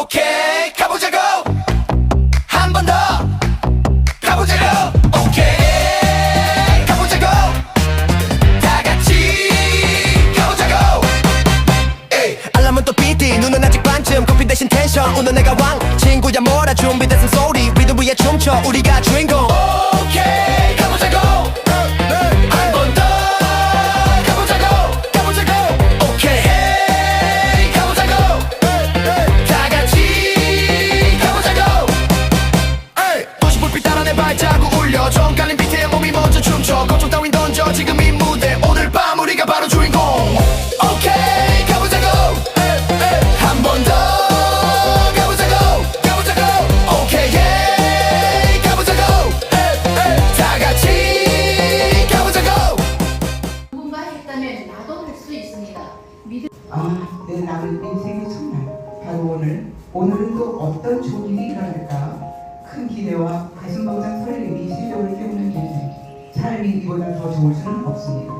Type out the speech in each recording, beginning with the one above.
오케이 가보자고. 한 번 더 가보자고. 오케이 가보자고. 다 같이 가보자고. 에이 알람은 또 삐띠 눈은 아직 반쯤. 커피 대신 텐션. 오늘 내가 왕. 친구야 뭐라. 준비됐은 소리. 리듬 위에 춤춰. 우리가 주인공 아, 내 남은 인생의 첫날 바로 오늘 오늘은 또 어떤 좋은 일이 일어날까? 큰 기대와 가슴 벅찬 설렘이 실력을 깨우는 인생 삶이 이보다 더 좋을 수는 없습니다.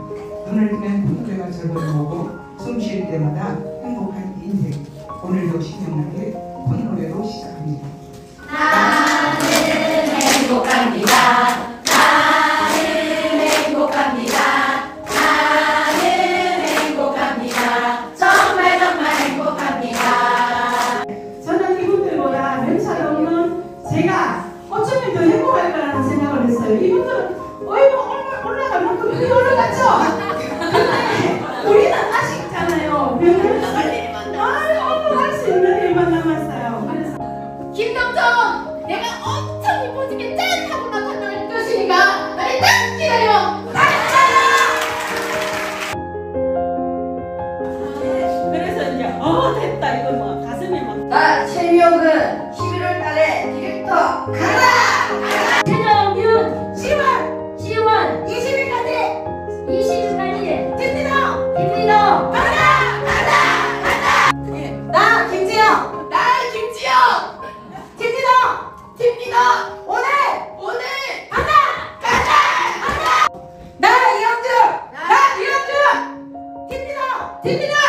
눈을 뜨면 절반을 보고 숨 쉴 때마다 행복한 인생. 오늘도 신명나게 콧노래로 시작합니다. 제가 어쩌면 더 행복할 거라는 생각을 했어요. 이분들은 어이 뭐 올라- 올라갈 만큼 여기 올라갔죠? 근데 우리는 아직 있잖아요. 별로 아, 할수 있는 일만 남았어요. 그래서 김동정 내가 엄청 이뻐지게 짠 하고 나타날 것이니까 나를 딱 기다려. 그래서 이제 어 됐다 이거 뭐 가슴이 막나 최미옥은 11월 디렉터 가라! 최정윤 10월 10월 20일까지 20일까지 됩니다. 됩니다. 가라 가라 가라. 나 김지영 나 김지영 됩니다. 됩니다. 오늘 오늘 가자 가자 가자. 나 이영주 나 이영주 됩니다. 됩니다.